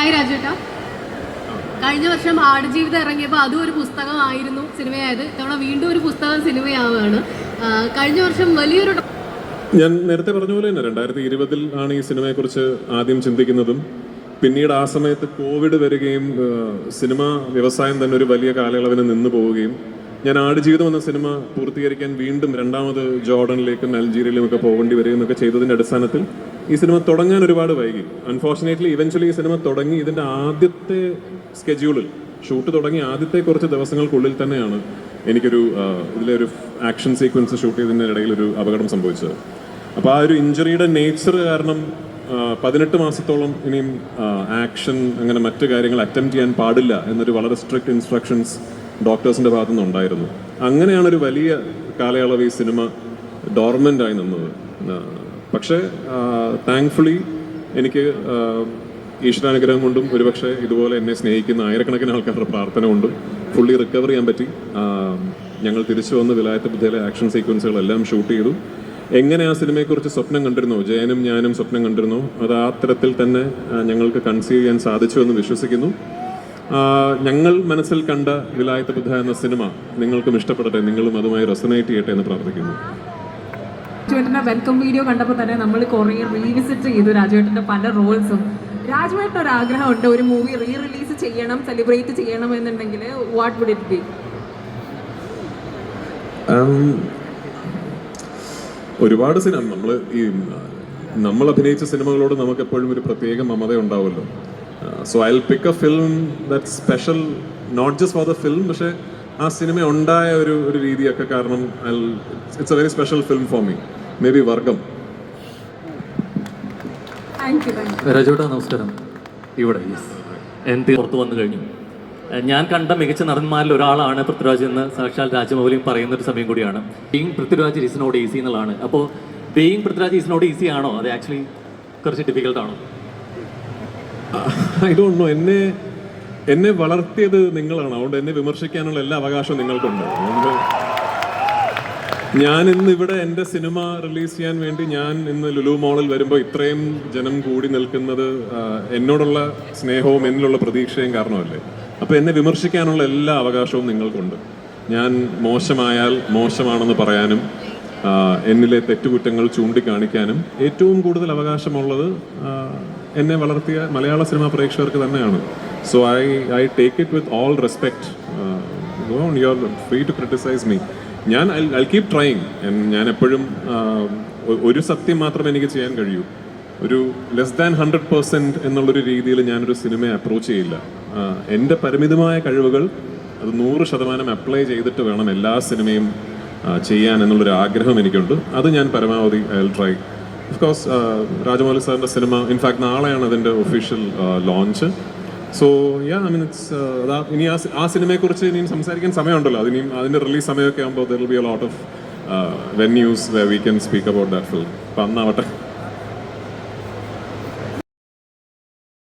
Hi രാജേട്ടാ കഴിഞ്ഞ വർഷം ആടുജീവിതം ഇറങ്ങിയപ്പോൾ അതും ഒരു പുസ്തകമായിരുന്നു സിനിമയായത്. ഇത്തവണ വീണ്ടും ഒരു പുസ്തകം സിനിമയാവുകയാണ്. കഴിഞ്ഞ വർഷം വലിയൊരു ഞാൻ നേരത്തെ പറഞ്ഞ പോലെ തന്നെ രണ്ടായിരത്തി ഇരുപതിൽ ആണ് ഈ സിനിമയെക്കുറിച്ച് ആദ്യം ചിന്തിക്കുന്നതും. പിന്നീട് ആ സമയത്ത് കോവിഡ് വരികയും സിനിമ വ്യവസായം തന്നെ ഒരു വലിയ കാലയളവിന് നിന്ന് പോവുകയും ഞാൻ ആടുജീവിതം എന്ന സിനിമ പൂർത്തീകരിക്കാൻ വീണ്ടും രണ്ടാമത് ജോർഡനിലേക്കും അൽജീരിയയിലും ഒക്കെ പോകേണ്ടി വരികയും ഒക്കെ ചെയ്തതിന്റെ അടിസ്ഥാനത്തിൽ ഈ സിനിമ തുടങ്ങാൻ ഒരുപാട് വൈകി. അൺഫോർച്ചുനേറ്റ്ലി ഇവൻച്വലി ഈ സിനിമ തുടങ്ങി ഇതിന്റെ ആദ്യത്തെ സ്കെഡ്യൂളിൽ ഷൂട്ട് തുടങ്ങി ആദ്യത്തെ കുറച്ച് ദിവസങ്ങൾക്കുള്ളിൽ തന്നെയാണ് എനിക്കൊരു ഇതിലെ ഒരു ആക്ഷൻ സീക്വൻസ് ഷൂട്ട് ചെയ്തതിന്റെ ഇടയിൽ ഒരു അപകടം സംഭവിച്ചത്. അപ്പോൾ ആ ഒരു ഇഞ്ചുറിയുടെ നേച്ചർ കാരണം പതിനെട്ട് മാസത്തോളം ഇനിയും ആക്ഷൻ അങ്ങനെ മറ്റു കാര്യങ്ങൾ അറ്റംപ്റ്റ് ചെയ്യാൻ പാടില്ല എന്നൊരു വളരെ സ്ട്രിക്റ്റ് ഇൻസ്ട്രക്ഷൻസ് ഡോക്ടേഴ്സിന്റെ ഭാഗത്തു നിന്നുണ്ടായിരുന്നു അങ്ങനെയാണ് ഒരു വലിയ കാലയളവ് ഈ സിനിമ ഡോർമെന്റായി നിന്നത്. പക്ഷേ താങ്ക്ഫുള്ളി എനിക്ക് ഈശ്വരാനുഗ്രഹം കൊണ്ടും ഒരുപക്ഷെ ഇതുപോലെ എന്നെ സ്നേഹിക്കുന്ന ആയിരക്കണക്കിന് ആൾക്കാരുടെ പ്രാർത്ഥന കൊണ്ടും ഫുള്ളി റിക്കവർ ചെയ്യാൻ പറ്റി. ഞങ്ങൾ തിരിച്ചു വന്ന് വിലായത്ത് ബുദ്ധയിലെ ആക്ഷൻ സീക്വൻസുകളെല്ലാം ഷൂട്ട് ചെയ്തു. എങ്ങനെ ആ സിനിമയെക്കുറിച്ച് സ്വപ്നം കണ്ടിരുന്നു? ജയനും ഞാനും സ്വപ്നം കണ്ടിരുന്നു? അത് ആ തരത്തിൽ തന്നെ ഞങ്ങൾക്ക് കൺസീവ് ചെയ്യാൻ സാധിച്ചു എന്ന് വിശ്വസിക്കുന്നു. ഞങ്ങൾ മനസ്സിൽ കണ്ട വിലായത്ത് ബുദ്ധ എന്ന സിനിമ നിങ്ങൾക്കും ഇഷ്ടപ്പെടട്ടെ നിങ്ങളും അതുമായി റെസനേറ്റ് ചെയ്യട്ടെ എന്ന് പ്രാർത്ഥിക്കുന്നു. രാജുവേട്ടന്റെ വെൽക്കം വീഡിയോ കണ്ടപ്പോൾ തന്നെ നമ്മൾ കുറേ റീവിസിറ്റ് ചെയ്തു. രാജുവേട്ടന്റെ പല റോൾസും രാജുവേട്ടൻ ഒരു ആഗ്രഹമുണ്ട് ഒരു മൂവി റീ റിലീസ് ചെയ്യണം സെലിബ്രേറ്റ് ചെയ്യണം എന്നുണ്ടെങ്കിൽ വാട്ട് വുഡ് ഇറ്റ് ബി ഒരുപാട് സിനിമ നമ്മൾ ഈ നമ്മൾ അഭിനയിച്ച സിനിമകളോട് നമുക്ക് എപ്പോഴും ഒരു പ്രത്യേക മമത ഉണ്ടാവുമല്ലോ. So I will pick a film that special not just for the film പക്ഷേ ആ സിനിമ ഉണ്ടായ ഒരു ഒരു രീതിയൊക്കെ കാരണം I it's a very special film for me maybe വർഗം രജോട്ട നമസ്കാരം. ഇവിടെ എന്തി പുറത്ത് വന്നു കഴിഞ്ഞു. ഞാൻ കണ്ട മികച്ച നടന്മാരിൽ ഒരാളാണ് പൃഥ്വിരാജ് എന്ന് സാക്ഷാൽ രാജമൗലിയും പറയുന്ന ഒരു സമയം കൂടിയാണ്. Being Prithviraj is not easy എന്നുള്ളതാണ്. അപ്പോൾ being Prithviraj is not easy ആണോ? അത് ആക്ച്വലി കുറച്ച് ഡിഫിക്കൽട്ട് ആണോ? ഐ ഡോണ്ട് നോ എന്നെ എന്നെ വളർത്തിയത് നിങ്ങളാണ്. അതുകൊണ്ട് എന്നെ വിമർശിക്കാനുള്ള എല്ലാ അവകാശവും നിങ്ങൾക്കുണ്ട്. ഞാൻ ഇന്ന് ഇവിടെ എന്റെ സിനിമ റിലീസ് ചെയ്യാൻ വേണ്ടി ഞാൻ ഇന്ന് ലുലു മോളിൽ വരുമ്പോൾ ഇത്രയും ജനം കൂടി നിൽക്കുന്നത് എന്നോടുള്ള സ്നേഹവും എന്നിലുള്ള പ്രതീക്ഷയും കാരണമല്ലേ? അപ്പോൾ എന്നെ വിമർശിക്കാനുള്ള എല്ലാ അവകാശവും നിങ്ങൾക്കുണ്ട്. ഞാൻ മോശമായാൽ മോശമാണെന്ന് പറയാനും എന്നിലെ തെറ്റുകുറ്റങ്ങൾ ചൂണ്ടിക്കാണിക്കാനും ഏറ്റവും കൂടുതൽ അവകാശമുള്ളത് എന്നെ വളർത്തിയ മലയാള സിനിമാ പ്രേക്ഷകർക്ക് തന്നെയാണ്. So I I take it with all respect you are free to criticise me ഞാൻ ഐ കീപ് ട്രൈങ് ഞാൻ എപ്പോഴും ഒരു സത്യം മാത്രം എനിക്ക് ചെയ്യാൻ കഴിയൂ. ഒരു ലെസ് ദാൻ ഹൺഡ്രഡ് പേഴ്സെന്റ് എന്നുള്ളൊരു രീതിയിൽ ഞാനൊരു സിനിമയെ അപ്രോച്ച് ചെയ്യില്ല. എന്റെ പരിമിതമായ കഴിവുകൾ അത് നൂറ് ശതമാനം അപ്ലൈ ചെയ്തിട്ട് വേണം എല്ലാ സിനിമയും ചെയ്യാൻ എന്നുള്ളൊരു ആഗ്രഹം എനിക്കുണ്ട്. അത് ഞാൻ പരമാവധി I try of course Rajamouli സാറിന്റെ സിനിമ ഇൻഫാക്ട് നാളെയാണ് അതിന്റെ official launch so yeah I mean it's അതാ ഇനി ആ ആ സിനിമയെക്കുറിച്ച് ഇനിയും സംസാരിക്കാൻ സമയമുണ്ടല്ലോ. അതിനും അതിന്റെ റിലീസ് സമയമൊക്കെ ആകുമ്പോൾ there will be a lot of venues we can speak about that film അപ്പം അന്നാവട്ടെ.